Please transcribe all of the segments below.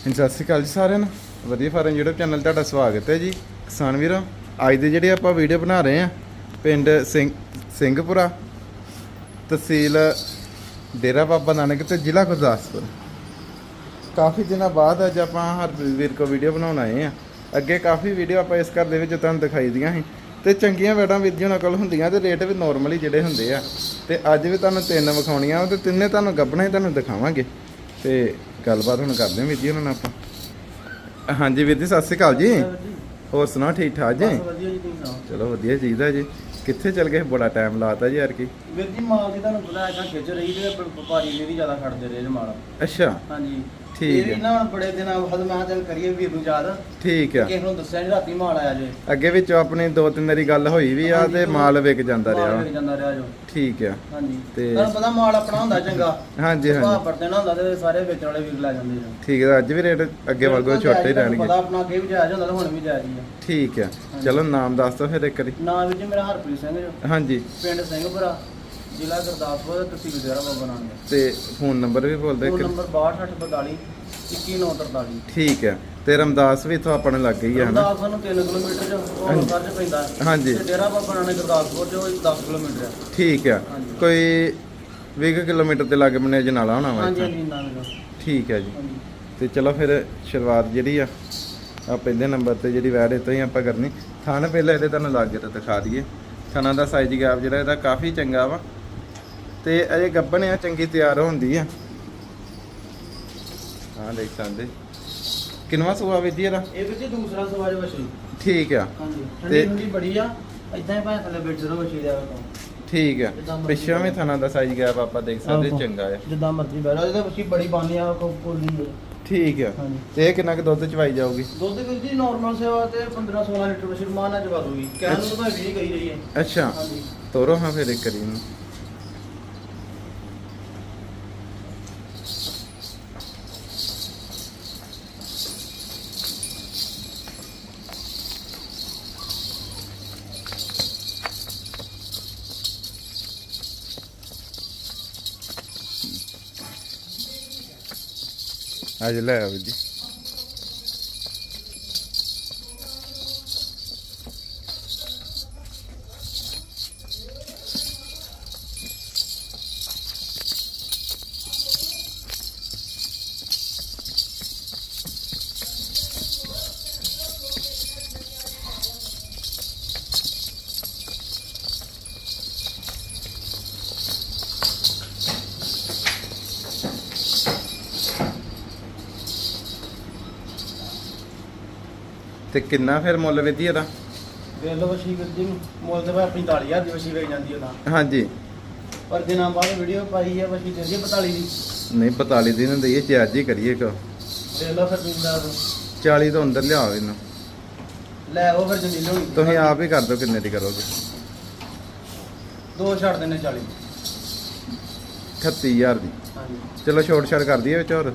ਹਾਂਜੀ, ਸਤਿ ਸ਼੍ਰੀ ਅਕਾਲ ਜੀ ਸਾਰਿਆਂ ਨੂੰ। ਵਧੀਆ ਫਾਰਮ YouTube ਚੈਨਲ ਤੁਹਾਡਾ ਸਵਾਗਤ ਹੈ ਜੀ। ਕਿਸਾਨ ਵੀਰੋ, ਅੱਜ ਦੇ ਜਿਹੜੇ ਆਪਾਂ ਵੀਡੀਓ ਬਣਾ ਰਹੇ ਆ ਪਿੰਡ ਸਿੰਘ, ਸਿੰਘਪੁਰਾ, ਤਹਿਸੀਲ ਡੇਰਾ ਬਾਬਾ ਨਾਨਕ ਤੇ ਜ਼ਿਲ੍ਹਾ ਗੁਰਦਾਸਪੁਰ। ਕਾਫੀ ਦਿਨਾਂ ਬਾਅਦ ਅੱਜ ਆਪਾਂ ਹਰਪ੍ਰੀਤ ਵੀਰ ਕੋ ਵੀਡੀਓ ਬਣਾਉਣ ਆਏ ਆ ਅੱਗੇ ਕਾਫੀ ਵੀਡੀਓ ਆਪਾਂ ਇਸ ਘਰ ਦੇ ਵਿੱਚ ਤੁਹਾਨੂੰ ਦਿਖਾਈ ਦੀਆਂ ਸੀ। ਤੇ ਚੰਗੀਆਂ ਵੈਡਾਂ ਵੀਰ ਜੀ ਕੋਲ ਹੁੰਦੀਆਂ ਤੇ ਰੇਟ ਵੀ ਨਾਰਮਲੀ ਜਿਹੜੇ ਹੁੰਦੇ ਆ। ਤੇ ਅੱਜ ਵੀ ਤੁਹਾਨੂੰ ਤਿੰਨ ਵਿਖਾਉਣੀਆਂ ਤੇ ਤਿੰਨੇ ਤੁਹਾਨੂੰ ਗੱਬਣਾ ਹੀ ਤੁਹਾਨੂੰ ਦਿਖਾਵਾਂਗੇ। ਤੇ ਗੱਲਬਾਤ ਹੁਣ ਕਰਦੇ ਹਾਂ ਵੀਰ ਜੀ ਉਹਨਾਂ ਨਾਲ ਆਪਾਂ। ਹਾਂਜੀ ਵੀਰ ਜੀ ਸਤਿ ਸ਼੍ਰੀ ਅਕਾਲ ਜੀ। ਹੋਰ ਸੁਣਾਓ ਠੀਕ ਠਾਕ ਜੀ? ਵਧੀਆ ਜੀ ਤੁਸੀਂ ਸੁਣਾਓ? ਚਲੋ ਵਧੀਆ ਚਾਹੀਦਾ ਜੀ। ਕਿੱਥੇ ਚਲ ਗਏ? ਬੜਾ ਟਾਈਮ ਲਾਤਾ ਜੀ ਯਾਰ ਕੀ ਵੀਰ ਜੀ ਮਾਲ ਦੀ ਤੁਹਾਨੂੰ ਪਤਾ ਹੈ ਕਿ ਖਿੱਚ ਰਹੀ ਤੇ ਵਪ- ਵਪਾਰੀ ਨੇ ਵੀ ਜ਼ਿਆਦਾ ਖੜਦੇ ਰਹੇ ਮਾਲ। ਅੱਛਾ। ਹਾਂਜੀ। ਠੀਕ ਵੀ ਹੈ। ਨਾ ਹੁਣ ਬੜੇ ਦਿਨਾਂ ਬਾਅਦ ਮੈਂ ਚੱਲ ਕਰੀਏ ਵੀਰ ਨੂੰ ਯਾਦ ਠੀਕ ਆ ਕਿਸੇ ਨੂੰ ਦੱਸਿਆ ਨਹੀਂ ਰਾਤੀ ਮਾਲ ਆਇਆ ਜੇ। ਅੱਗੇ ਵਿੱਚੋਂ ਆਪਣੀ ਦੋ ਤਿੰਨ ਵਾਰੀ ਗੱਲ ਹੋਈ ਵੀ ਆ ਤੇ ਦੋ- ਮਾਲ ਵਿਕ ਜਾਂਦਾ ਮਾਲ ਰਿਹਾ ਵਿਕ ਜਾਂਦਾ ਰਿਹਾ ਜੋ। ਠੀਕ ਆ ਹਾਂਜੀ। ਤੇ- ਤੁਹਾਨੂੰ ਪਤਾ ਮਾਲ ਆਪਣਾ ਹੁੰਦਾ ਚੰਗਾ। ਹਾਂਜੀ ਭਾਅ ਹਾਂਜੀ। ਪਰਦੇ ਨਾ ਹੁੰਦਾ ਤੇ ਸਾਰੇ ਵੇਚਣ ਵਾਲੇ ਵੀਰ ਲੈ ਜਾਂਦੇ ਨੇ। ਠੀਕ ਹੈ ਅੱਜ ਵੀ ਰੇਟ ਅੱਗੇ ਵਾਂਗੂ ਛੋਟੇ ਹੀ ਪਤਾ ਰਹਿਣਗੇ। ਆਪਣਾ ਅੱਗੇ ਵੀ ਜਾਇਜ਼ ਹੁੰਦਾ ਤੇ ਹੁਣ ਵੀ ਜਾਇਜ਼ ਹੀ ਆ। ਠੀਕ ਆ ਚਲੋ ਨਾਮ ਦੱਸ ਦਿਓ ਫਿਰ ਇੱਕ ਵਾਰੀ। ਨਾਂ ਵਿੱਚ ਮੇਰਾ ਹਰਪ੍ਰੀਤ ਸਿੰਘ ਜੋ। ਹਾਂਜੀ। ਪਿੰਡ ਸਿੰਘਪੁਰਾ ਜ਼ਿਲ੍ਹਾ ਗੁਰਦਾਸਪੁਰ ਤਹਿਸੀਲ ਡੇਰਾ ਬਾਬਾ ਨਾਨਕ। ਤੇ ਫੋਨ ਨੰਬਰ ਵੀ ਬੋਲ ਫੋਨ ਇੱਕ ਨੰਬਰ 6242 21943 ਠੀਕ ਆ ਤੇ ਰਮਦਾਸ ਵੀ ਇੱਥੋਂ ਆਪਣੇ ਲੱਗ ਗਈ ਆ ਹਨਾ? ਗੁਰਦਾਸ ਸਾਨੂੰ 3 ਕਿਲੋਮੀਟਰ ਜੋ ਉਹ ਹਾਂਜੀ। ਖਰਚ ਪੈਂਦਾ। ਹੈ। ਹਾਂਜੀ। ਤੇ ਡੇਰਾ ਬਾਬਾ ਨਾਨਕ ਗੁਰਦਾਸਪੁਰ ਜੋ 10 ਕਿਲੋਮੀਟਰ ਹੈ। ਠੀਕ ਹਾਂਜੀ। ਕੋਈ 20 ਕਿਲੋਮੀਟਰ ਦੇ ਲਾਗੇ ਬੰਨੇ ਜਨਾਲਾ ਹੋਣਾ ਵਾ ਹਾਂਜੀ ਇੱਥੋਂ। ਹਾਂਜੀ ਨਾ ਮਿਲੋ ਠੀਕ ਹੈ ਜੀ। ਹਾਂਜੀ। ਤੇ ਚਲੋ ਫਿਰ ਸ਼ੁਰੂਆਤ ਜਿਹੜੀ ਆ ਆ ਪਹਿਲੇ ਨੰਬਰ ਤੇ ਜਿਹੜੀ ਵੈਡ ਇਤੋਂ ਹੀ ਆਪਾਂ ਕਰਨੀ। ਥਣ ਪਹਿਲਾਂ ਇਹਦੇ ਤੁਹਾਨੂੰ ਲੱਗ ਤੇ ਦਿਖਾ ਦਈਏ। ਥਣਾਂ ਦਾ ਸਾਈਜ਼ ਗੈਪ ਜਿਹੜਾ ਇਹਦਾ ਕਾਫੀ ਚੰਗਾ ਵਾ। ਤੇ ਅਜੇ ਗੱਬਣ ਆ ਚੰਗੀ ਤਿਆਰ ਹੁੰਦੀ ਆ। ਹਾਂ ਦੇਖ ਸਕਦੇ। ਕਿੰਨਵਾ ਸੂਆ ਵਿਧੀ ਇਹਦਾ? ਇਹ ਵਿੱਚ ਦੂਸਰਾ ਸਵਾਜ ਵਸ਼ੀ ਠੀਕ ਆ। ਹਾਂਜੀ ਤੇ- ਠੰਡੀ ਠੰਡੀ ਬੜੀ ਆ। ਇਦਾਂ ਹੀ ਭਾਵੇਂ ਥੱਲੇ ਬੈਠ ਰੋ ਵਸ਼ੀ ਦਾ ਠੀਕ ਆ। ਜਿੱਦਾਂ ਮਰਜ਼ੀ ਪਿੱਛੋਂ ਵੀ ਥਣਾਂ ਦਾ ਸਾਈਜ਼ ਗੈਪ ਆਪਾਂ ਦੇਖ ਸਕਦੇ ਆਹੋ। ਚੰਗਾ ਆ। ਜਿੱਦਾਂ ਮਰਜ਼ੀ ਬੈਠ ਇਹਦੇ ਵਸ਼ੀ ਬੜੀ ਬਾਨੀ ਆ ਕੋ ਹੈ। ਠੀਕ ਆ। ਹਾਂਜੀ। ਤੇ ਇਹ ਕਿੰਨਾ ਕੁ ਦੁੱਧ ਚਵਾਈ ਜਾਊਗੀ? ਦੁੱਧ ਵੀਰ ਜੀ ਨਾਰਮਲ ਸੇਵਾ ਤੇ 15 16 ਲੀਟਰ ਵਸ਼ੀ ਨਾਲ ਚਵਾ ਦੂਗੀ ਕਹਿਣ ਨੂੰ ਤਾਂ ਵੀ ਕਹੀ ਰਹੀ ਹੈ ਅੱਛਾ। ਹਾਂਜੀ। ਤੋਰੋ ਹਾਂ ਫਿਰ ਇੱਕ ਕਰੀ ਨੂੰ ਅੱਜ ਲੈ ਆਓ ਜੀ ਤੇ ਕਿੰਨਾ ਫਿਰ ਮੁੱਲ ਵਿਧੀ ਇਹਦਾ? ਵੇਖ ਲਓ ਵਸ਼ੀ ਵੀਰ ਜੀ ਮੁੱਲ ਤੇ ਭਾਵੇਂ 45000 ਦੀ ਵਸ਼ੀ ਵੇਚ ਜਾਂਦੀ ਉਹਦਾ ਹਾਂਜੀ। ਪਰ ਦਿਨਾਂ ਬਾਅਦ ਵੀਡੀਓ ਪਾਈ ਹੈ ਵਸ਼ੀ ਦੇ 45 ਦੀ। ਨਹੀਂ 45 ਦਿਨ ਹੁੰਦੀ ਹੈ ਚਾਰਜ ਹੀ ਕਰੀਏ ਕੋ ਵੇਖ ਲਓ ਫਿਰ ਦਿਓ। 40 ਤੋਂ ਅੰਦਰ ਲਿਆਓ ਇਹਨੂੰ। ਲੈ ਆਓ ਫਿਰ ਜਮੀਨ ਹੋਣੀ ਤੁਸੀਂ ਆਪ ਹੀ ਕਰ ਦਿਓ ਕਿੰਨੇ ਦੀ ਕਰੋਗੇ। ਦੋ ਛੱਡ ਦਿੰਨੇ 40 38000 ਦੀ। ਹਾਂਜੀ। ਚਲੋ ਛੋਟ ਛੜ ਕਰ ਦਈਏ ਵਿੱਚ ਹੋਰ।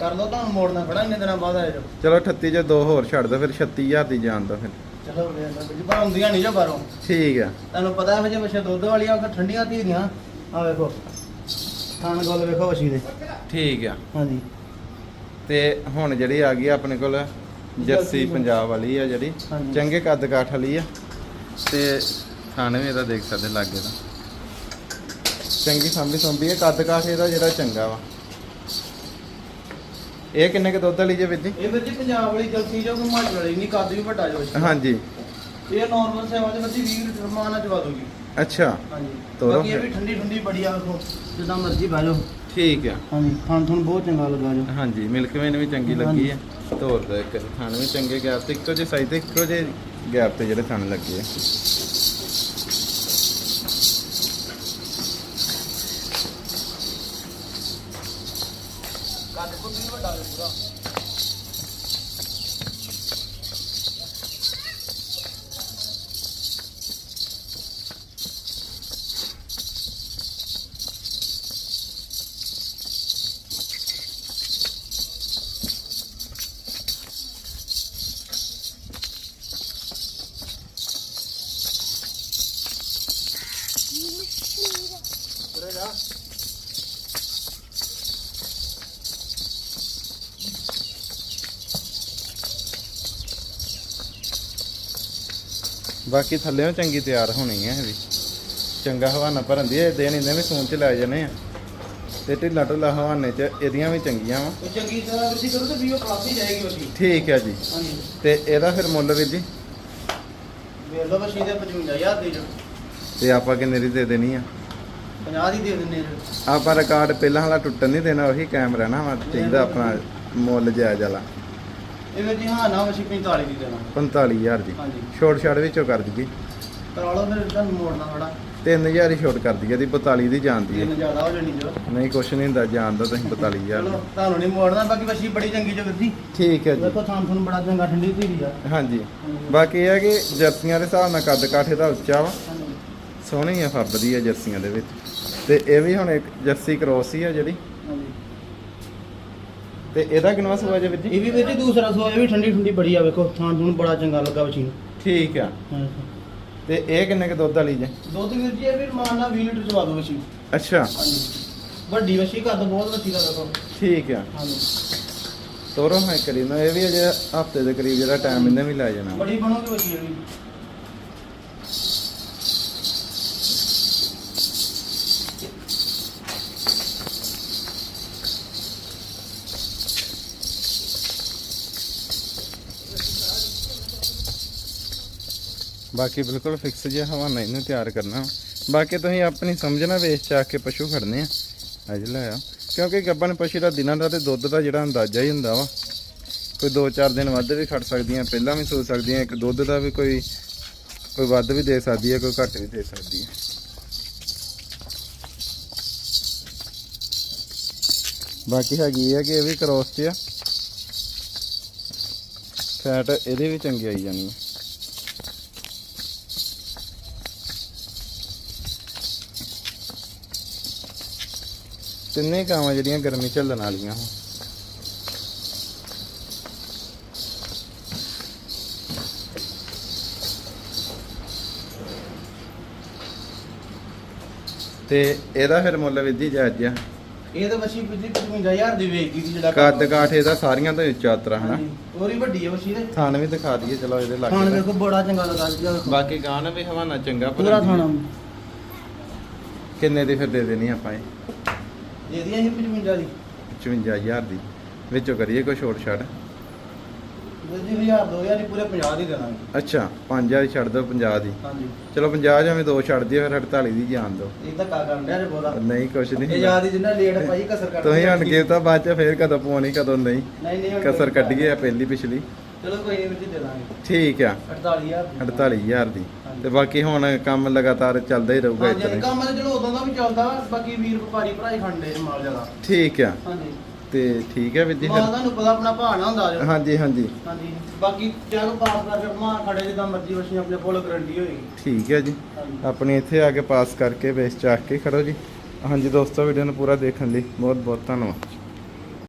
ਕਰ ਲਓ ਤੁਹਾਨੂੰ ਮੋੜਨਾ ਖੜਾ ਇੰਨੇ ਦਿਨਾਂ ਬਾਅਦ ਆਏ ਜੋ ਚਲੋ 38 ਚ ਦੋ ਹੋਰ ਛੱਡ ਦਿਓ ਫਿਰ 36000 ਦੀ ਜਾਣ ਦੋ ਫਿਰ। ਚਲੋ ਵੇਖ ਲਓ ਜੀ ਪਰ ਹੁੰਦੀਆਂ ਨਹੀਂ ਜੋ ਬਾਹਰੋਂ। ਠੀਕ ਆ। ਤੁਹਾਨੂੰ ਪਤਾ ਹੈ ਜੇ ਵਸ਼ੇ ਦੁੱਧ ਵਾਲੀਆਂ ਉਹ ਠੰਡੀਆਂ ਧੀਰੀਆਂ। ਆ ਵੇਖੋ ਥਾਣ ਗੋਲ ਵੇਖੋ ਵਸ਼ੀ ਦੇ। ਠੀਕ ਆ। ਹਾਂਜੀ। ਤੇ ਹੁਣ ਜਿਹੜੀ ਆ ਗਈ ਆਪਣੇ ਕੋਲ ਜਰਸੀ ਪੰਜਾਬ ਵਾਲੀ ਆ ਜਿਹੜੀ ਹਾਂਜੀ। ਚੰਗੇ ਕੱਦ ਕਾਠ ਵਾਲੀ ਆ। ਤੇ ਖਾਣੇ ਵੀ ਇਹਦਾ ਦੇਖ ਸਕਦੇ ਲਾਗੇ ਦਾ। ਚੰਗੀ ਸੰਭੀ ਸੰਭੀ ਕੱਦ ਕਾਠ ਇਹਦਾ ਜਿਹੜਾ ਚੰਗਾ ਵਾ। ਇਹ ਕਿੰਨੇ ਕ ਦੁੱਧ ਵਾਲੀ ਜੇ ਵਿੱਦੀ ਇਹ ਵੀਰ ਜੀ ਪੰਜਾਬ ਵਾਲੀ ਜਲਸੀ ਜੋ ਹਿਮਾਚਲ ਵਾਲੀ ਨਹੀਂ ਕੱਦ ਵੀ ਵੱਡਾ ਜੋ ਹਾਂਜੀ। ਇਹ ਨਾਰਮਲ ਸੇਵਾ ਦੇ ਵਿੱਚ 20 ਲੀਟਰ ਮਾਨ ਚਵਾ ਦੂਗੀ। ਅੱਛਾ। ਹਾਂਜੀ। ਤੋਰੋ ਬਾਕੀ ਇਹ ਵੀ। ਠੰਡੀ ਠੰਡੀ ਬੜੀ ਆ ਵੇਖੋ ਜਿੱਦਾਂ ਮਰਜ਼ੀ ਬਹਿ ਜਾਓ। ਠੀਕ ਆ। ਹਾਂਜੀ ਖਾਣ ਤੁਹਾਨੂੰ ਬਹੁਤ ਚੰਗਾ ਲੱਗਾ ਜੋ। ਹਾਂਜੀ ਮਿਲਕ ਵੇਨ ਵੀ ਚੰਗੀ ਲੱਗੀ ਆ। ਤੋਰ ਦਾ ਇੱਕ ਥਣ ਵੀ ਚੰਗੇ ਗੈਪ ਤੇ ਇੱਕੋ ਜਿਹੇ ਸਾਈਜ਼ ਤੇ ਇੱਕੋ ਜਿਹੇ ਗੈਪ ਤੇ ਜਿਹੜੇ ਥਣ ਲੱਗੇ ਆ। ਬਾਕੀ ਥੱਲੇੋਂ ਚੰਗੀ ਤਿਆਰ ਹੋਣੀ ਹੈ ਇਹ ਵੀ। ਚੰਗਾ ਹਵਾਨਾ ਭਰਨ ਦੀ ਇਹ ਦਿਨ ਇਹਨੇ ਵੀ ਸੂਣ ਚ ਲੈ ਜਾਣੇ ਆ। ਤੇ ਢਿੱਲਾ ਢੁੱਲਾ ਹਵਾਨੇ ਚ ਇਹਦੀਆਂ ਵੀ ਚੰਗੀਆਂ ਵਾ। ਚੰਗੀ ਤਰ੍ਹਾਂ ਤੁਸੀਂ ਕਰੋ ਤੇ ਵੀਡੀਓ ਕਲਾਸ ਹੀ ਜਾਏਗੀ ਬੱਚੀ ਠੀਕ ਹੈ ਜੀ। ਹਾਂਜੀ। ਤੇ ਇਹਦਾ ਫਿਰ ਮੁੱਲ ਵੀਰ ਜੀ? ਵੇਖ ਲਓ ਦੇ 55000 ਦੇ ਜੋ। ਤੇ ਆਪਾਂ ਕਿੰਨੇ ਦੀ ਦੇ ਦੇਣੀ ਆ? 50 ਦੀ ਦੇ ਦਿੰਨੇ ਆ ਆਪਾਂ ਰਿਕਾਰਡ ਪਹਿਲਾਂ ਵਾਲਾ ਟੁੱਟਣ ਨਹੀਂ ਦੇਣਾ ਉਹੀ ਕਾਇਮ ਰਹਿਣਾ ਵਾ ਚਾਹੀਦਾ ਆਪਣਾ ਮੁੱਲ ਜਾਇਜ਼ ਵਾਲਾ। ਇਹ ਜੀ ਹਾਂ ਨਾ ਬੱਚੀ 45 ਦੀ ਦੇਣਾ। 45000 ਦੀ। ਹਾਂਜੀ। ਛੋਟ ਛਾੜ ਵਿੱਚੋਂ ਕਰ ਦਈਏ। ਕਰਾ ਲਓ ਫਿਰ ਤੁਹਾਨੂੰ ਮੋੜਨਾ ਥੋੜਾ 3000 ਹੀ ਛੋਟ ਕਰ ਦਈਏ ਦੀ 42 ਦੀ ਜਾਂਦੀ ਹੈ ਤਿੰਨ ਜ਼ਿਆਦਾ ਹੋ ਜਾਣੀ ਜੋ। ਨਹੀਂ ਕੁਛ ਨਹੀਂ ਹੁੰਦਾ ਜਾਣ ਦਾ ਤੁਸੀਂ 42000 ਚਲੋ ਤੁਹਾਨੂੰ ਨਹੀਂ ਮੋੜਨਾ ਬਾਕੀ ਬੱਚੀ ਬੜੀ ਚੰਗੀ ਜੋ ਵੀਰ ਜੀ। ਠੀਕ ਹੈ ਜੀ। ਦੇਖੋ ਥਾਂ ਤੁਹਾਨੂੰ ਬੜਾ ਚੰਗਾ ਠੰਡੀ ਧੀਰੀ ਆ। ਹਾਂਜੀ। ਬਾਕੀ ਇਹ ਹੈ ਕਿ ਜਰਸੀਆਂ ਦੇ ਹਿਸਾਬ ਨਾਲ ਕੱਦ ਕਾਠੇ ਦਾ ਉੱਚਾ ਵਾ। ਸੋਹਣੀ ਆ ਫੱਬਦੀ ਆ ਜਰਸੀਆਂ ਦੇ ਵਿੱਚ। ਤੇ ਇਹ ਵੀ ਹੁਣ ਇੱਕ ਜਰਸੀ ਕ੍ਰੋਸ ਹੀ ਆ ਜਿਹੜੀ। ਤੇ ਇਹਦਾ ਕਿੰਨਾ ਸੂਆ ਜੇ ਵੀਰ ਜੀ? ਇਹ ਵੀ ਜੀ ਦੂਸਰਾ ਸੋ ਇਹ ਵੀ ਠੰਡੀ ਠੰਡੀ ਬੜੀ ਆ ਵੇਖੋ ਥਾਂ ਤੁਹਾਨੂੰ ਬੜਾ ਚੰਗਾ ਲੱਗਾ ਬੱਚੀ ਨੂੰ ਠੀਕ ਆ। ਤੇ ਇਹ ਕਿੰਨੇ ਕ ਦੁੱਧ ਵਾਲੀ ਜੇ? ਦੁੱਧ ਵੀਰ ਜੀ ਇਹ ਵੀ ਮਾਨ ਨਾਲ 20 ਲੀਟਰ ਚਵਾ ਦੋ ਬੱਚੀ ਅੱਛਾ। ਹਾਂਜੀ। ਵੱਡੀ ਬੱਚੀ ਕੱਦ ਬਹੁਤ ਬੱਚੀ ਦਾ ਵੇਖੋ ਠੀਕ ਆ। ਹਾਂਜੀ। ਤੋਰੋ ਮੈਂ ਕਰੀ ਨਾ ਇਹ ਵੀ ਅਜੇ ਹਫ਼ਤੇ ਦੇ ਕਰੀਬ ਜਿਹੜਾ ਟਾਈਮ ਇਹਨੇ ਵੀ ਲੈ ਜਾਣਾ। ਬੜੀ ਬਣੋਗੀ ਬੱਚੀ ਇਹ ਵੀ। ਬਾਕੀ ਬਿਲਕੁਲ ਫਿਕਸ ਜਿਹਾ ਹਵਾ ਨਾਲ ਇਹਨੂੰ ਤਿਆਰ ਕਰਨਾ। ਬਾਕੀ ਤੁਸੀਂ ਆਪਣੀ ਸਮਝਣਾ ਵੇਚ ਚਾ ਕੇ ਪਸ਼ੂ ਖੜਨੇ ਆ। ਅੱਜ ਲੈ ਆ ਕਿਉਂਕਿ ਗੱਬਨ ਪਸ਼ੂ ਦਾ ਦਿਨਾਂ ਦਾ ਤੇ ਦੁੱਧ ਦਾ ਜਿਹੜਾ ਅੰਦਾਜ਼ਾ ਹੀ ਹੁੰਦਾ ਵਾ। ਕੋਈ 2-4 ਦਿਨ ਵੱਧ ਵੀ ਖੜ ਸਕਦੀਆਂ, ਪਹਿਲਾਂ ਵੀ ਸੋ ਸਕਦੀਆਂ, ਇੱਕ ਦੁੱਧ ਦਾ ਵੀ ਕੋਈ ਕੋਈ ਵੱਧ ਵੀ ਦੇ ਸਕਦੀ ਹੈ ਕੋਈ ਘੱਟ ਵੀ ਦੇ ਸਕਦੀ ਹੈ ਬਾਕੀ ਹੈਗੀ ਹੈ ਕਿ ਇਹ ਵੀ ਕ੍ਰੋਸ 'ਚ ਆ। ਫੈਟ ਇਹਦੇ ਵੀ ਚੰਗੀ ਆਈ ਜਾਣੀ ਹੈ ਤਿੰਨੇ ਕਾਵਾਂ ਜਿਹੜੀਆਂ ਗਰਮੀ ਝੱਲਣ ਵਾਲੀਆਂ ਵਾ। ਤੇ ਇਹਦਾ ਫਿਰ ਮੁੱਲ ਵਿਧੀ ਜਾਇਜ਼ ਆ। ਇਹ ਤਾਂ ਬੱਚੀ ਵੀਰ ਜੀ 55000 ਦੀ ਵੇਚਦੀ ਸੀ ਜਿਹੜਾ ਕੱਦ ਕਾਠ ਇਹਦਾ ਸਾਰੀਆਂ ਤੋਂ ਉੱਚਾ ਉਤਰਾ ਹਨਾ? ਉਹਦੀ ਵੱਡੀ ਹੈ ਬੱਚੀ ਦੇ ਥਾਣ ਵੀ ਦਿਖਾ ਦਈਏ ਚਲੋ ਇਹਦੇ ਲੱਗ ਵੇਖੋ ਬੜਾ ਚੰਗਾ ਲੱਗਾ ਜੀ ਬਾਕੀ ਗਾਂ ਵੀ ਹਵਾਨਾ ਚੰਗਾ ਪੂਰਾ। ਕਿੰਨੇ ਦੀ ਫਿਰ ਦੇ ਦੇਣੀ ਆਪਾਂ ਇਹ? ਦੇ ਦੀਆਂ ਸੀ 55 ਦੀ। 55000 ਦੀ। ਵਿੱਚੋਂ ਕਰੀਏ ਕੋਈ ਛੋਟ ਵੀਰ ਜੀ 1000 2000 ਦੀ ਪੂਰੇ 50 ਦੀ ਦੇਣਾਗੇ ਅੱਛਾ 5000 ਛੱਡ ਦਿਓ 50 ਦੀ। ਹਾਂਜੀ। ਚਲੋ 50 ਜਿਵੇਂ ਦੋ ਛੱਡ ਦਈਏ ਫਿਰ 48 ਦੀ ਜਾਣ ਦਿਓ। ਇਹ ਤਾਂ ਕਾ ਕਰਨ ਡਿਆ ਨਹੀਂ ਕੁਛ ਇਹ ਨਹੀਂ। ਯਾਦ ਹੀ ਜਿੰਨਾ ਲੇਟ ਪਾਈ ਕਸਰ ਕੱਢ ਤੁਸੀਂ ਹਣ ਤਾਂ ਬਾਅਦ ਚ ਫੇਰ ਕਦੋਂ ਪਾਉਣੀ ਕਦੋਂ ਨਹੀਂ। ਨਹੀਂ ਨਹੀਂ ਹੁਣ ਕਸਰ ਕੱਢੀਏ ਆ ਪਹਿਲੀ ਪਿਛਲੀ। ਚਲੋ ਕੋਈ ਨਹੀਂ ਵੀਰ ਜੀ ਦੇ ਦਾਂਗੇ। ਠੀਕ ਆ। 48000 ਦੀ। 48000 ਦੀ। ਤੇ ਬਾਕੀ ਹੁਣ ਕੰਮ ਲਗਾਤਾਰ ਚੱਲਦਾ ਹੀ ਰਹੂਗਾ ਹਾਂਜੀ ਇਤਨੇ ਕੰਮ ਤਾਂ ਚਲੋ ਉਦੋਂ ਦਾ ਵੀ ਚੱਲਦਾ ਵਾ, ਬਾਕੀ ਵੀਰ ਵਪਾਰੀ ਭਰਾ ਹੀ ਖੰਡੇ ਮਾਲ ਜ਼ਿਆਦਾ। ਠੀਕ ਆ। ਹਾਂਜੀ। ਤੇ ਠੀਕ ਹੈ ਵੀਰ ਜੀ ਮਾਲ ਫਿਰ। ਤੁਹਾਨੂੰ ਪਤਾ ਆਪਣਾ ਭਾਅ ਨਾ ਹੁੰਦਾ ਜੋ। ਹਾਂਜੀ ਹਾਂਜੀ। ਹਾਂਜੀ। ਬਾਕੀ ਚਾਹੋ ਪਾਸ ਕਰਕੇ ਮਾ ਖੜੇ ਜਿੱਦਾਂ ਮਰਜ਼ੀ ਵਸ਼ੀ ਆਪਣੇ ਕੋਲ ਗਰੰਟੀ ਹੋਏਗੀ। ਠੀਕ ਹੈ ਜੀ। ਹਾਂਜੀ। ਆਪਣੀ ਇੱਥੇ ਆ ਕੇ ਪਾਸ ਕਰਕੇ ਵੇਚ ਚਾਕ ਕੇ ਖੜੋ ਜੀ। ਹਾਂਜੀ ਦੋਸਤੋ ਵੀਡੀਓ ਨੂੰ ਪੂਰਾ ਦੇਖਣ ਲਈ ਬਹੁਤ ਬਹੁਤ ਧੰਨਵਾਦ।